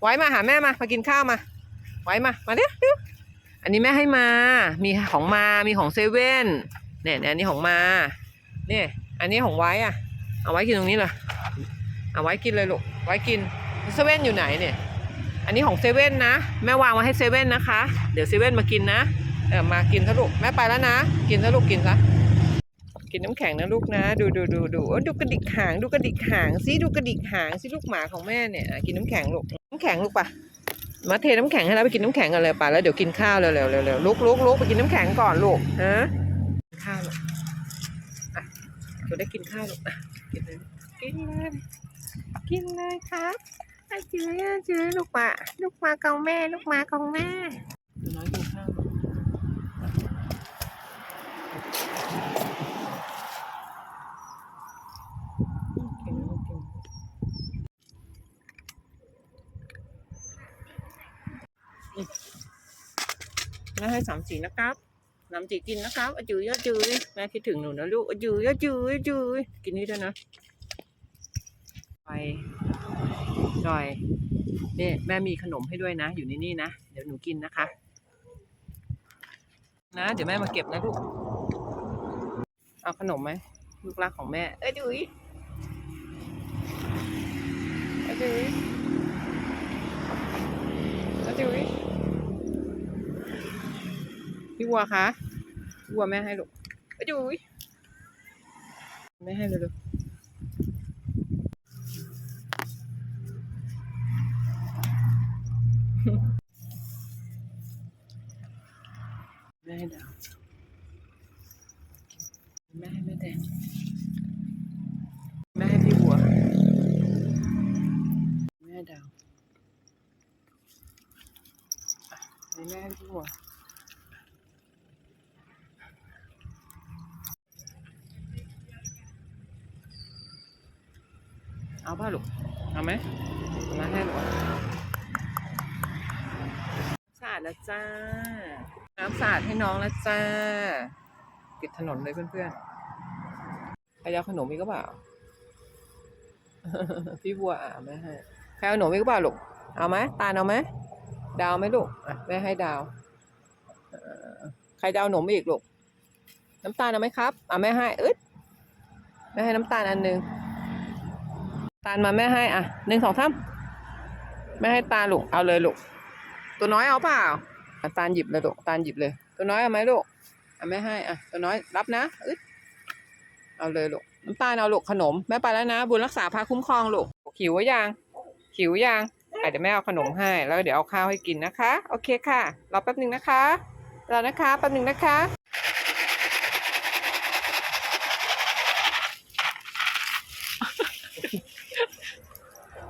ไว้มาหาแม่มามากินข้าวมา ไว้มามาเร็วเร็วอันนี้แม่ให้มา มีของมา มีของเซเว่นเนี่ยเนี่ยอันนี้ของมาเนี่ยอันนี้ของไว้อะเอาไว้กินตรงนี้เลยเอาไว้กินเลยลูกไว้กินเซเว่นอยู่ไหนเนี่ย อันนี้ของเซเว่นนะ แม่วางไว้ให้เซเว่นนะคะ เดี๋ยวเซเว่นมากินนะเออมากินซะลูกแม่ไปแล้วนะ กินซะลูกกินซะกินน้ำแข็งนะลูกนะ ดูดูดูดูดูกระดิกหางดูกระดิกหางสิดูกระดิกหางสิลูกหมาของแม่เนี่ยกินน้ำแข็งลูกำแข็งลูกปะมาเทน้ำแข็งให้แล้วไปกินน้ำแข็งกันเลยป่ะแล้วเดี๋ยวกินข้าวเร็วๆเร็วๆลุกลุกลุกไปกินน้ำแข็งก่อนลูกฮะกินข้าวลูกอะจะได้กินข้าวลูกอะกินเลยกินเลยกินเลยครับอะเจือเจือลูกหมาลูกมาของแม่ ลูกมาของแม่น้อยกินข้าวลูกกินลูกกิน แม่ให้สามสีนะครับน้ำจีกินนะครับอจืยอจืยแม่คิดถึงหนูนะลูกอจืยอจืยอจืยกินนี่ด้วยนะไปจอยนี่แม่มีขนมให้ด้วยนะ อยู่ในนี่นะ เดี๋ยวหนูกินนะคะ นะ เดี๋ยวแม่มาเก็บนะลูก เอาขนมไหมลูกรักของแม่ เอ้ยจุ๋ยเอ้ยจุ๋ยเอ้ยจุ๋ย พี่วัวคะวัวแม่ให้ลูกไปดูยแม่ให้เลยลูกแม่ให้ดาวแม่ให้แม่แดงแม่ให้พี่วัวแม่ดาวให้แม่ให้พี่วัว เอาป่ะลูก เอาไหมมาให้ลูกสะอาดแล้วจ้า น้ำสะอาดให้น้องแล้วจ้า ปิดถนนเลยเพื่อนๆใครจะเอาขนมอีกก็เปล่า พี่บัวอะแม่ให้ใครเอาขนมอีกก็เปล่าลูก เอาไหมตาลเอาไหมดาวไหมลูก อะแม่ให้ดาวใครจะเอาขนมอีกลูก น้ำตาลเอาไหมครับ อะแม่ให้ อึดแม่ให้น้ำตาลอันหนึ่ง ตาลมาแม่ให้อะหนึ่งสองสามแม่ให้ตาลูกเอาเลยลูกตัวน้อยเอาเปล่าตาลหยิบเลยลูกตาลหยิบเลย ตัวน้อยเอาไหมลูกอะแม่ให้อะตัวน้อยรับนะอึดเอาเลยลูกน้ำตาลเอาลูกขนมแม่ไปแล้วนะ บุญรักษาพาคุ้มครองลูกหิวยังหิวยังอะเดี๋ยวแม่เอาขนมให้ แล้วเดี๋ยวเอาข้าวให้กินนะคะ โอเคค่ะรอแป๊บหนึ่งนะคะรอนะคะแป๊บหนึ่งนะคะ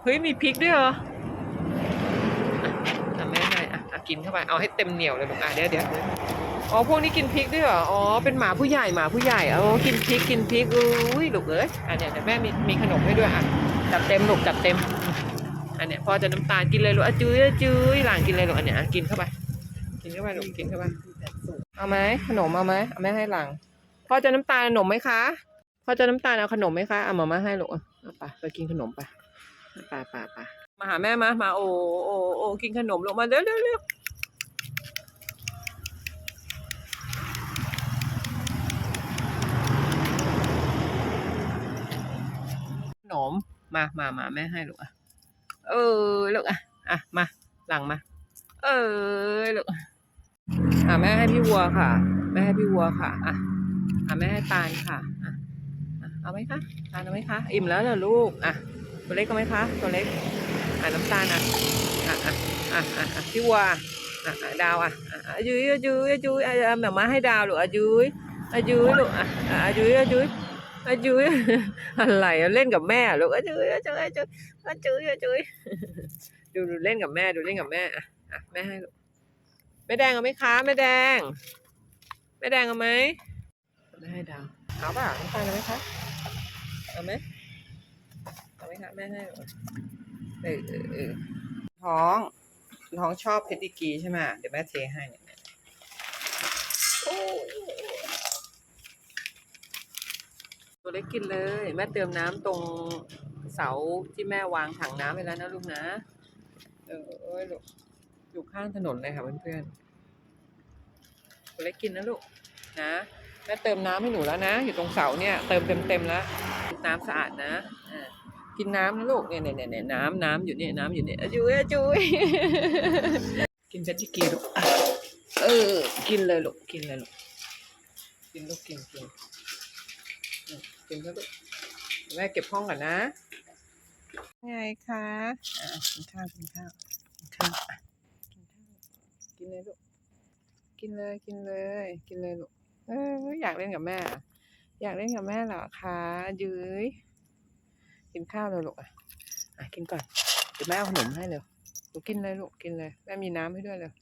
เฮ้ยมีพริกด้วยเหรออะแม่ให้อะอะกินเข้าไปเอาให้เต็มเหนียวเลยลูกอะเดี๋ยวเดี๋ยวอ๋อพวกนี้กินพริกด้วยเหรออ๋อเป็นหมาผู้ใหญ่หมาผู้ใหญ่เอ๋อกินพริกกินพริกอุ้ยลูกเอ้ยอะเนี่ยเดี๋ยวแม่มีมีขนมให้ด้วยอะจัดเต็มลูกจัดเต็ม อันเนี้ยพอจะน้ำตาลกินเลยลูกอะจื้อจื้อหลานกินเลยลูกอันเนี้ยอะกินเข้าไป กินเข้าไปลูกกินเข้าไปเอาไหมขนมเอาไหมเอาแม่ให้หลังพอจะน้ำตาลขนมไหมคะพอจะน้ำตาลเอาขนมไหมคะเอามามาให้ลูกอะเอาไปไปกินขนมไป ปไปไปมาหาแม่มามาโอ้โอ้โอ้กินขนมลงมาเร็วเร็วเร็วขนมมามามาแม่ให้ลูกอะเออลูกอะอะมาหลังมา เออลูกอะแม่ให้พี่วัวค่ะ แม่ให้พี่วัวค่ะอะอะแม่ให้ตาลค่ะอะอะเอาไหมคะตาลเอาไหมคะอิ่มแล้วเหรอลูกอะ ตัวเล็กเอาไหมคะ ตัวเล็ก อะน้ำตาลอะ อะอะอะอะพี่วัวอะดาวอะอะอะยุ้ยอะยุ้ยอะยุ้ยอะแบบมาให้ดาวลูกอะยุ้ยอะยุ้ยลูกอะอะอะยุ้ยอะยุ้ยอะยุ้ยอะไรเล่นกับแม่ลูกอายุยอะยุ้ยอะยุ้ยอะยุ้ยอะยุ้ยดูดูเล่นกับแม่ดูเล่นกับแม่อะอะแม่ให้ลูกแม่แดงเอาไหมคะแม่แดงแม่แดงเอาไหมไม่ให้ดาวเอาป่ะน้ำตาลเอาไหมคะเอามเอาไหม คะแม่ให้เหรอเออเออเออท้องท้องชอบเพชรดิกีใช่ไหมเดี๋ยวแม่เทให้เนี่ยตัวเล็กกินเลย แม่เติมน้ำตรงเสาที่แม่วางถังน้ำไปแล้วนะลูกนะ เออเอยลูกอยู่ข้างถนนเลยค่ะเพื่อนๆตัวเล็กกินนะลูกนะแม่เติมน้ำให้หนูแล้วนะ อยู่ตรงเสาเนี่ย เติมเต็มๆแล้ว น้ำสะอาดนะอ่า กินน้ำนะลูกเนี่ยเนี่ยเนี่ยน้ำน้ำอยู่เนี่ยน้ำอยู่เนี่ยอะจุ้ยอะจุ้ยกินเฟตติกีลูกอะเออ กินเลยลูกกินเลยลูกกินลูกกินกินอืมกินแล้วลูกแม่เก็บห้องก่อนนะ ไงคะอะกินข้าวกินข้าวกินข้าวอะกินข้าวกินเลยลูกกินเลยกินเลย กินเลยลูกเอออยากเล่นกับแม่เหรออยากเล่นกับแม่เหรอคะยื้ย กินข้าวเลยลูกอะอะกินก่อนเดี๋ยวแม่เอาขนมให้เร็วลูกกินเลยลูกกินเลยแม่มีน้ำให้ด้วยเร็ว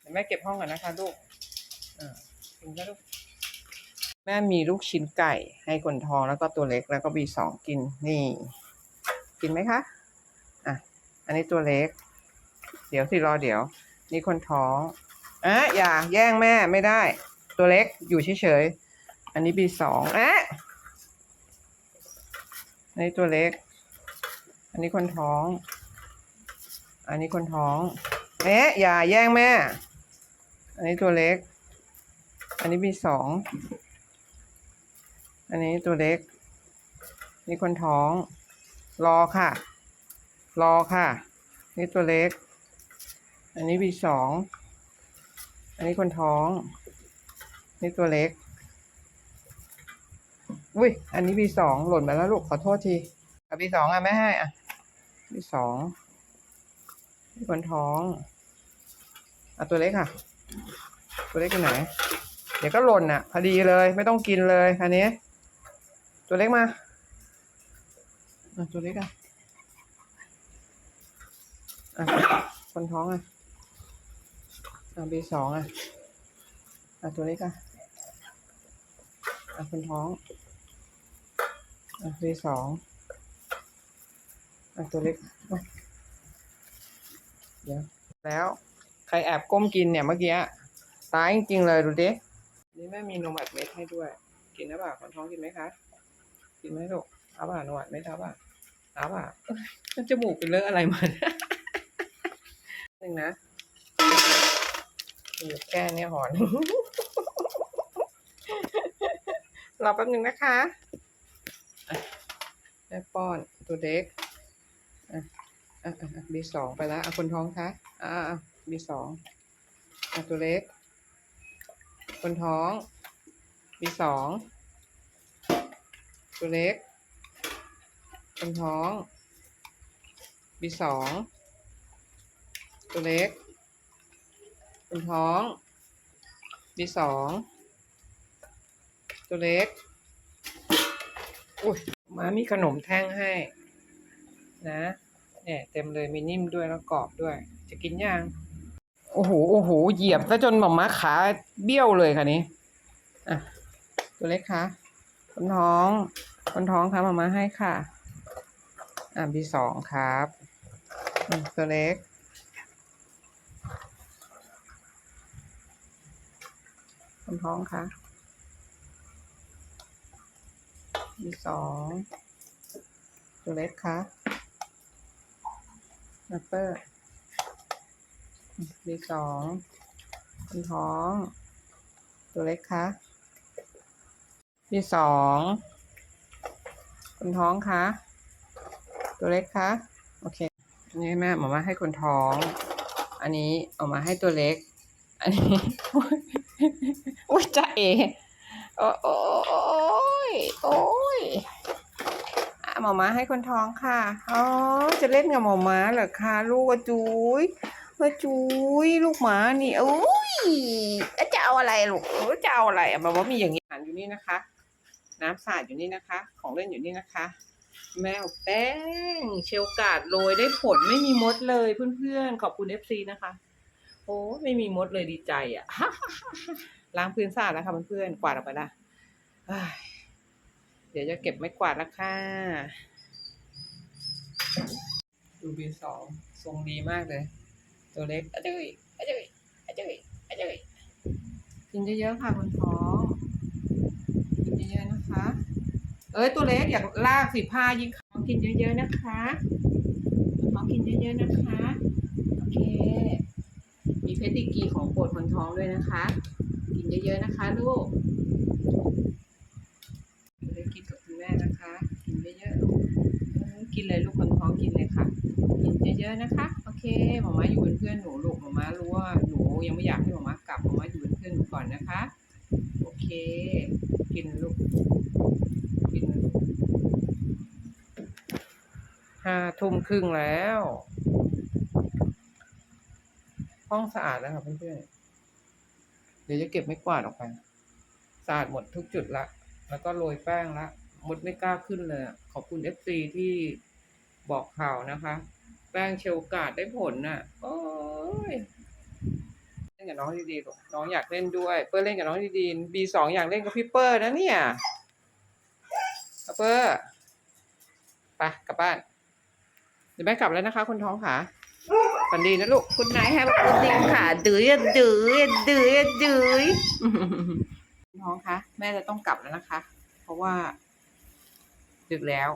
เดี๋ยวแม่เก็บห้องก่อนนะคะลูกอ่ากินก็ลูกแม่มีลูกชิ้นไก่ให้คนท้องแล้วก็ตัวเล็กแล้วก็บีสองกินนี่ กินไหมคะอะอันนี้ตัวเล็ก เดี๋ยวสิรอเดี๋ยว นี่คนท้องอะอย่าแย่งแม่ไม่ได้ ตัวเล็กอยู่เฉยๆอันนี้บีสองอะ อันนี้ตัวเล็ก อันนี้คนท้อง อันนี้คนท้อง เอ๊ะ อย่าแย่งแม่ อันนี้ตัวเล็ก อันนี้บีสอง อันนี้ตัวเล็ก นี่คนท้อง รอค่ะ รอค่ะ นี่ตัวเล็ก อันนี้บีสอง อันนี้คนท้อง นี่ตัวเล็ก อุ้ย อันนี้บีสองหล่นไปแล้วลูกขอโทษทีเอาบีสองอะไม่ให้อะบีสองนี่คนท้องอะตัวเล็กค่ะ ตัวเล็กอยู่ไหน เดี๋ยวก็หล่นอะ พอดีเลยไม่ต้องกินเลยอันนี้ ตัวเล็กมาอะตัวเล็กอะอะคนท้องอะอะบีสองอะอะตัวเล็กอะอะคนท้อง อะบีสองอะตัวเล็กเดี๋ยวแล้ว ใครแอบก้มกินเนี่ยเมื่อกี้ตายจริงๆเลยดูดินี่แม่มีนมอัดเม็ดให้ด้วย กินนะบ่าคนท้องกินไหมคะ กินไหมลูกเอาบ่าหนวดไม่เอาบ่าเอาบ่าเอ้ยมันจมูกเป็นเลอะอะไรมาเนี่ยหนึ่งนะอยู่แก้เนี่ยหอนรอแป๊บหนึ่งนะคะ แม่ป้อนตัวเด็กอะอะอะบีสองไปแล้วอะคนท้องคะอะอะบีสองอะตัวเล็ก คนท้องบีสองตัวเล็ก คนท้องบีสองตัวเล็กคนท้องบีสองตัวเล็ก อุ้ยมามีขนมแท่งให้ นะเนี่ยเต็มเลยมีนิ่มด้วยแล้วกรอบด้วย จะกินยังโอ้โหโอ้โหเหยียบซะจนหมาม้าขาเบี้ยวเลยค่ะนี้อะตัวเล็กคะคนท้อง คนท้องครับมามาให้ค่ะ อะบีสองครับอืมตัวเล็กคนท้องคะ บีสองตัวเล็กคะนัปเปอร์บีสองคนท้อง ตัวเล็กคะที่สองคนท้องคะตัวเล็กคะโอเคนนี้แม่หมามาให้คนท้อง อันนี้เออกมาให้ตัวเล็ก อันนี้อุ้ยจ้าเอโอ้โอ้ยโอ้ย หมอม้าให้คนท้องค่ะ อ๋อ จะเล่นกับหมอม้าเหรอคะลูกอะจุยว่าจุยลูกหมานี่โอ้ยจะเอาอะไรลูกจะเอาอะไรอะหมอมามีอย่างนี้อาหารอยู่นี่นะคะ น้ำสาดอยู่นี่นะคะ ของเล่นอยู่นี่นะคะ แมวแป้งเชลกาดโรยได้ผลไม่มีมดเลยเพื่อนๆ ขอบคุณเอฟซีนะคะ โอ้ไม่มีมดเลยดีใจอะล้างพื้นสะอาดแล้วค่ะเพื่อนๆกวาดออกไปละ ดี๋ยวจะเก็บไม้กวาดแล้วค่ะ ดูบีสองทรงดีมากเลย ตัวเล็กอะจุยอะจุยอะจุยอะจุยกินเยอะๆค่ะคนท้องกินเยอะๆนะคะ เอ้ยตัวเล็กอยากลากสิผ้ายิ่งกินเยอะๆนะคะคนท้องกินเยอะๆนะคะ โอเค มีเพชรดิกรีของโปรดคนท้องด้วยนะคะ กินเยอะๆนะคะลูกเลยกินกับคุณแม่นะคะ กินเยอะๆลูกเออ กินเลยลูกคนท้องกินเลยค่ะ กินเยอะๆนะคะ โอเคหมอม้าอยู่เป็นเพื่อนหนูลูกหมอม้ารู้ว่าหนูยังไม่อยากให้หมอม้ากลับหมอม้าอยู่เป็นเพื่อนหนูก่อนนะคะ โอเค กินลูก กินลูกห้าทุ่มครึ่งแล้ว ห้องสะอาดแล้วค่ะเพื่อนๆ เดี๋ยวจะเก็บไม่กวาดออกไป สะอาดหมดทุกจุดละ แล้วก็โรยแป้งละมดไม่กล้าขึ้นเลย ขอบคุณเอฟซีที่ บอกข่าวนะคะ แป้งเชลการ์ดได้ผลน่ะ โอ้ยเล่นกับน้องดีๆลูกน้องอยากเล่นด้วย เปิ้ลเล่นกับน้องดีๆบีสองอยากเล่นกับพี่เปิ้ลนะเนี่ยเอาเปิ้ลไปกลับบ้าน เดี๋ยวแม่กลับแล้วนะคะคุณท้องค่ะฝันดีนะลูก คุณนายแฮปปี้ดีค่ะดื้อดื้อดื้อดื้อคุณท้องคะแม่จะต้องกลับแล้วนะคะ เพราะว่า ดึกแล้ว